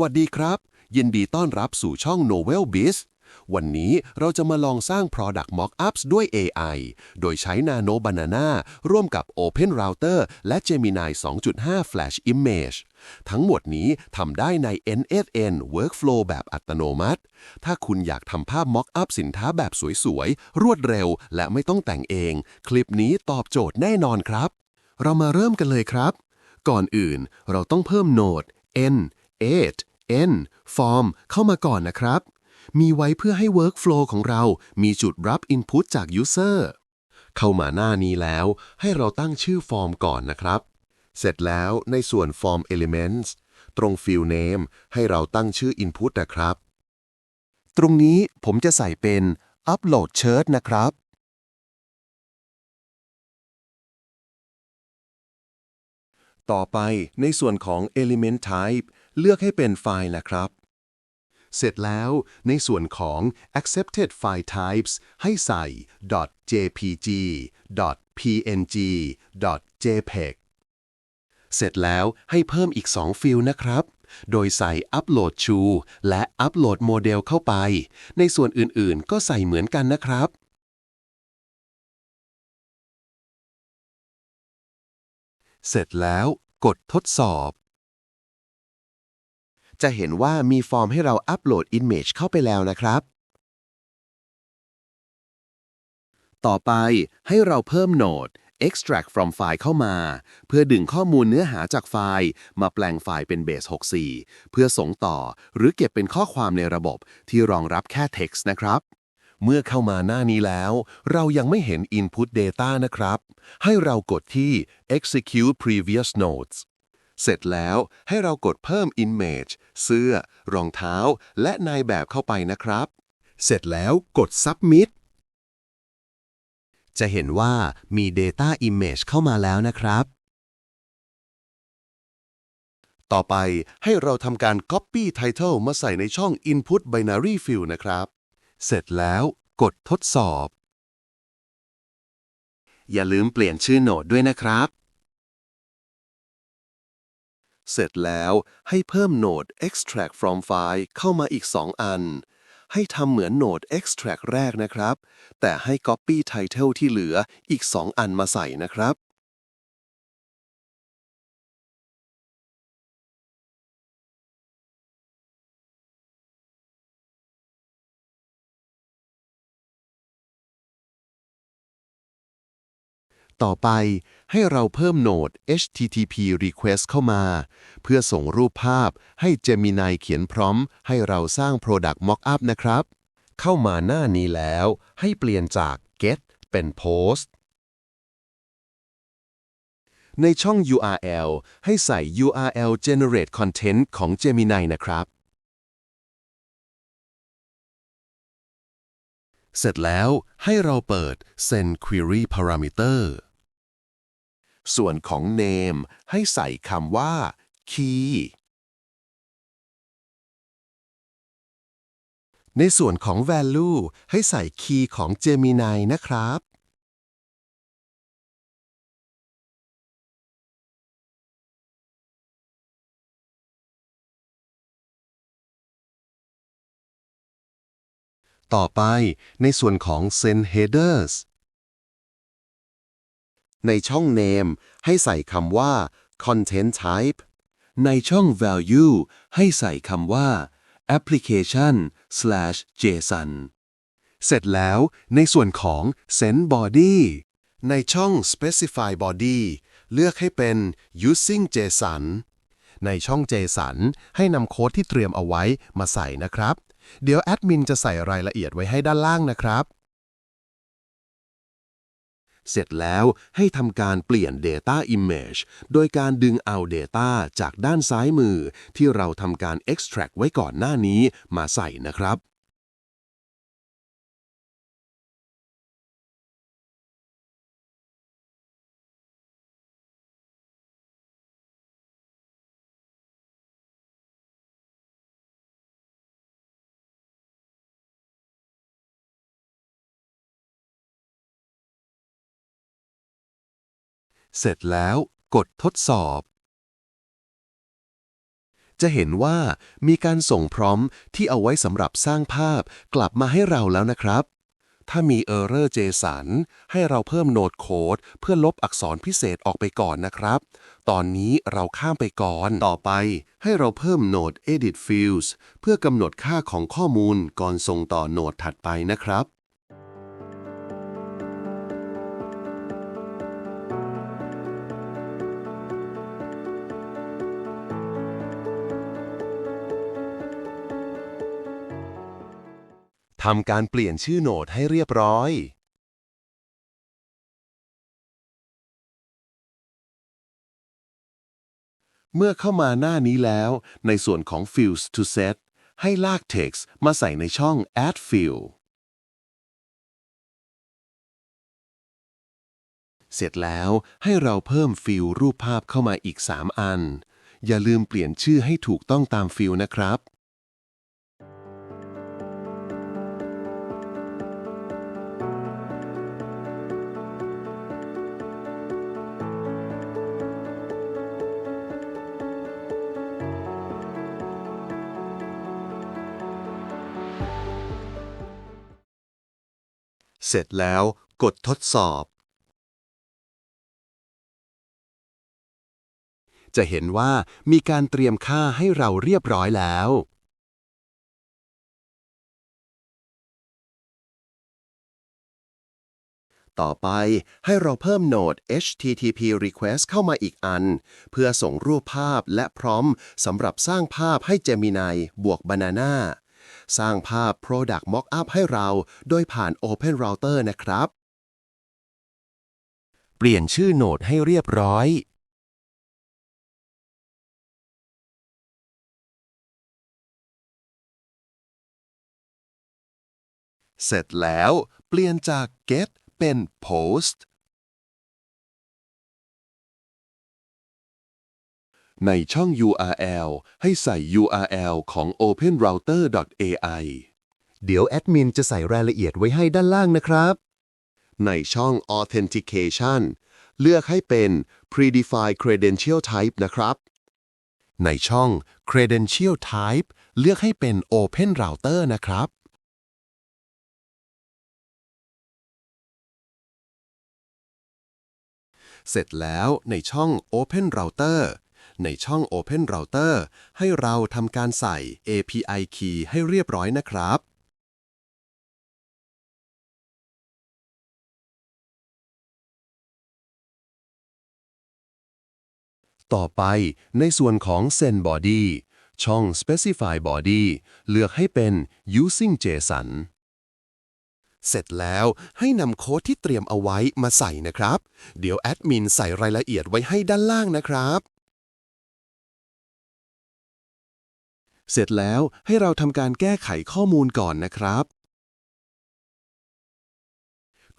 วัสดีครับ ยินดีต้อนรับสู่ช่อง Novel Biz วันนี้เราจะมาลองสร้าง Product Mockups ด้วย AI โดยใช้ Nano Banana ร่วมกับ Open Router และ Gemini 2.5 Flash Image ทั้งหมดนี้ทำได้ใน NFN Workflow แบบอัตโนมัติ ถ้าคุณอยากทำภาพ Mockup สินค้าแบบสวยๆ รวดเร็ว และไม่ต้องแต่งเอง คลิปนี้ตอบโจทย์แน่นอนครับ เรามาเริ่มกันเลยครับ ก่อนอื่นเราต้องเพิ่มโนด n 8 n form เข้ามาก่อนนะครับ มีไว้เพื่อให้ workflow ของเรา มีจุดรับ input จาก user เข้ามาหน้านี้แล้ว ให้เราตั้งชื่อฟอร์มก่อนนะครับ เสร็จแล้วในส่วน form elements ตรง field name ให้เราตั้งชื่อ input นะครับ ตรงนี้ผมจะใส่เป็น upload shirt นะครับต่อไปในส่วนของ Element Type เลือกให้เป็นไฟล์นะครับ เสร็จแล้วในส่วนของ Accepted File Types ให้ใส่ .jpg .png .jpeg เสร็จแล้วให้เพิ่มอีก 2 ฟิลด์นะครับ โดยใส่ Upload to และ Upload Model เข้าไป ในส่วนอื่นๆ ก็ใส่เหมือนกันนะครับ เสร็จแล้วกดทดสอบ จะเห็นว่ามีฟอร์มให้เราอัปโหลด Image เข้าไปแล้วนะครับ ต่อไปให้เราเพิ่มโหนด extract from file เข้ามา เพื่อดึงข้อมูลเนื้อหาจากไฟล์ มาแปลงไฟล์เป็น base 64 เพื่อส่งต่อหรือเก็บเป็นข้อความในระบบที่รองรับแค่ text นะครับ เมื่อเข้ามาหน้านี้แล้ว เรายังไม่เห็น Input Data นะครับ ให้เรากดที่ Execute Previous Notes เสร็จแล้วให้เรากดเพิ่ม Image เสื้อ รองเท้า และนายแบบเข้าไปนะครับ เสร็จแล้วกด Submit จะเห็นว่ามี Data Image เข้ามาแล้วนะครับ ต่อไปให้เราทำการ Copy Title มาใส่ในช่อง Input Binary Field นะครับ เสร็จแล้วกดทดสอบ อย่าลืมเปลี่ยนชื่อโหนดด้วยนะครับ เสร็จแล้วให้เพิ่มโหนด extract from file เข้ามาอีก 2 อัน ให้ทำเหมือนโหนด extract แรกนะครับ แต่ให้ copy title ที่เหลืออีก 2 อันมาใส่นะครับต่อไป ให้เราเพิ่มโหนด HTTP request เข้ามา เพื่อส่งรูปภาพให้ Gemini เขียนพร้อม ให้เราสร้าง Product Mockup นะครับ เข้ามาหน้านี้แล้ว ให้เปลี่ยนจาก get เป็น post ในช่อง URL ให้ใส่ URL generate content ของ Gemini นะครับ เสร็จแล้วให้เราเปิด send query parameter ส่วนของ name ให้ใส่คำว่า key ในส่วนของ value ให้ใส่ key ของ Gemini นะครับ ต่อไปในส่วนของ send headers ในช่อง name ให้ใส่คำว่า content type ในช่อง value ให้ใส่คำว่า application/json เสร็จแล้วในส่วนของ send body ในช่อง specify body เลือกให้เป็น using json ในช่อง JSON ให้นำโค้ดที่เตรียมเอาไว้มาใส่นะครับ เดี๋ยวแอดมินจะใส่รายละเอียดไว้ให้ด้านล่างนะครับ เสร็จแล้วให้ทำการเปลี่ยน Data Image โดยการดึงเอา Data จากด้านซ้ายมือ ที่เราทำการ extract ไว้ก่อนหน้านี้มาใส่นะครับ เสร็จแล้วกดทดสอบ จะเห็นว่ามีการส่งพร้อมที่เอาไว้สำหรับสร้างภาพกลับมาให้เราแล้วนะครับ ถ้ามี Error JSON ให้เราเพิ่มโนดโค้ดเพื่อลบอักษรพิเศษออกไปก่อนนะครับ ตอนนี้เราข้ามไปก่อน ต่อไป ให้เราเพิ่มโนด Edit Fields เพื่อกำหนดค่าของข้อมูลก่อนส่งต่อโนดถัดไปนะครับ ทำการเปลี่ยนชื่อโนดให้เรียบร้อย เมื่อเข้ามาหน้านี้แล้ว ในส่วนของ Fields to Set ให้ลาก Text มาใส่ในช่อง Add Field เสร็จแล้วให้เราเพิ่มฟิลรูปภาพเข้ามาอีก 3 อัน อย่าลืมเปลี่ยนชื่อให้ถูกต้องตามฟิลนะครับ เสร็จแล้วกดทดสอบ จะเห็นว่ามีการเตรียมค่าให้เราเรียบร้อยแล้ว ต่อไปให้เราเพิ่มโหนด HTTP request เข้ามาอีกอัน เพื่อส่งรูปภาพและพร้อมสำหรับสร้างภาพให้ Gemini บวก Banana สร้างภาพ Product Mockup ให้เรา โดยผ่าน Open Router นะครับ เปลี่ยนชื่อโหนดให้เรียบร้อย เสร็จแล้ว เปลี่ยนจาก get เป็น post ในช่อง URL ให้ใส่ URL ของ openrouter.ai เดี๋ยวแอดมินจะใส่รายละเอียดไว้ให้ด้านล่างนะครับ ในช่อง authentication เลือกให้เป็น predefined credential type นะครับ ในช่อง credential type เลือกให้เป็น open router นะครับ เสร็จแล้วในช่อง Open Router ในช่อง Open Router ให้เราทำการใส่ API Key ให้เรียบร้อยนะครับต่อไปในส่วนของ Send Body ช่อง Specify Body เลือกให้เป็น Using JSON เสร็จแล้วให้นำโค้ดที่เตรียมเอาไว้มาใส่นะครับ เดี๋ยวแอดมินใส่รายละเอียดไว้ให้ด้านล่างนะครับ เสร็จแล้วให้เราทำการแก้ไขข้อมูลก่อนนะครับ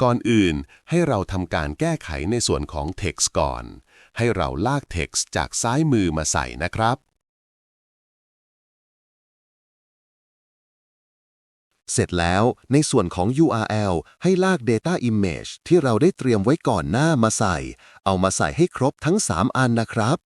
ก่อนอื่นให้เราทำการแก้ไขในส่วนของ text ก่อน ให้เราลาก text จากซ้ายมือมาใส่นะครับ เสร็จแล้วในส่วนของ URL ให้ลาก Data Image ที่เราได้เตรียมไว้ก่อนหน้ามาใส่ เอามาใส่ให้ครบทั้ง 3 อันนะครับ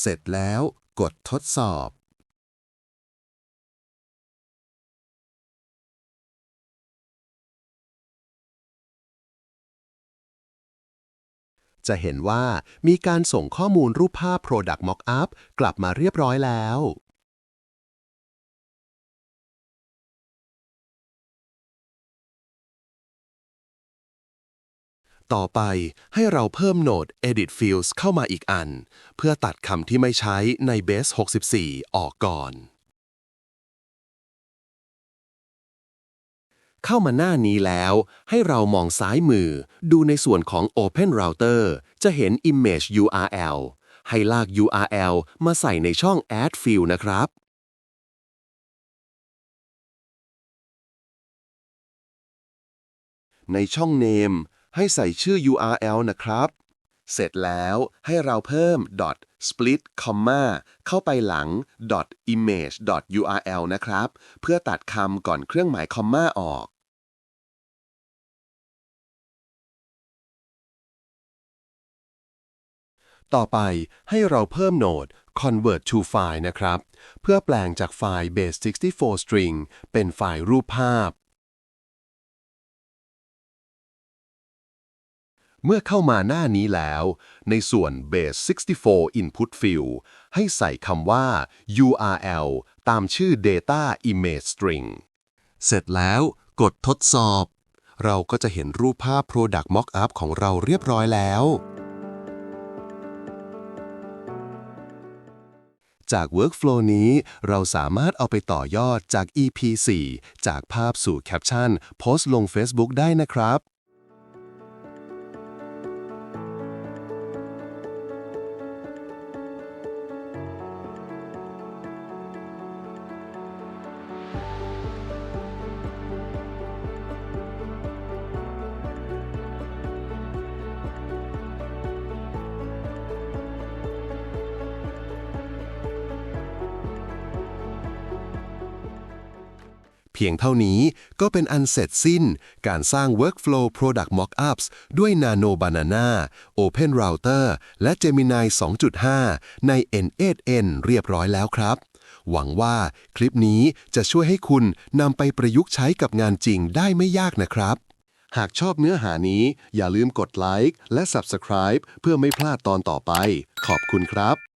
เสร็จแล้วกดทดสอบ จะเห็นว่ามีการส่งข้อมูลรูปภาพ Product Mockup กลับมาเรียบร้อยแล้ว ต่อไปให้เราเพิ่มโหนด Edit Fields เข้ามาอีกอัน เพื่อตัดคำที่ไม่ใช้ใน Base 64 ออกก่อน เข้ามาหน้านี้แล้วให้เรามองซ้ายมือ ดูในส่วนของ Open Router จะเห็น Image URL ให้ลาก URL มาใส่ในช่อง add field นะครับในช่อง name ให้ใส่ชื่อ URL นะครับ เสร็จแล้วให้เราเพิ่ม split comma เข้าไปหลัง image url นะครับ เพื่อตัดคำก่อนเครื่องหมายคอมมาออก ต่อไปให้เราเพิ่มโหนด convert to file นะครับ เพื่อแปลงจากไฟล์ base64 string เป็นไฟล์รูปภาพ เมื่อเข้ามาหน้านี้แล้ว ในส่วน base64 input field ให้ใส่คำว่า url ตามชื่อ data image string เสร็จแล้วกดทดสอบ เราก็จะเห็นรูปภาพ product mockup ของเราเรียบร้อยแล้ว จาก workflow นี้เราสามารถเอาไปต่อยอดจาก EP 4 จากภาพสู่แคปชั่น โพสต์ลง Facebook ได้นะครับ พียงเท่านี้ก็เป็นอันเสร็จสิ้นการสร้าง Workflow Product Mockups ด้วย Nano Banana Open Router และ Gemini 2.5 ใน N8N เรียบร้อยแล้วครับ หวังว่าคลิปนี้จะช่วยให้คุณนำไปประยุกต์ใช้กับงานจริงได้ไม่ยากนะครับ หากชอบเนื้อหานี้อย่าลืมกดไลค์และ Subscribe เพื่อไม่พลาดตอนต่อไป ขอบคุณครับ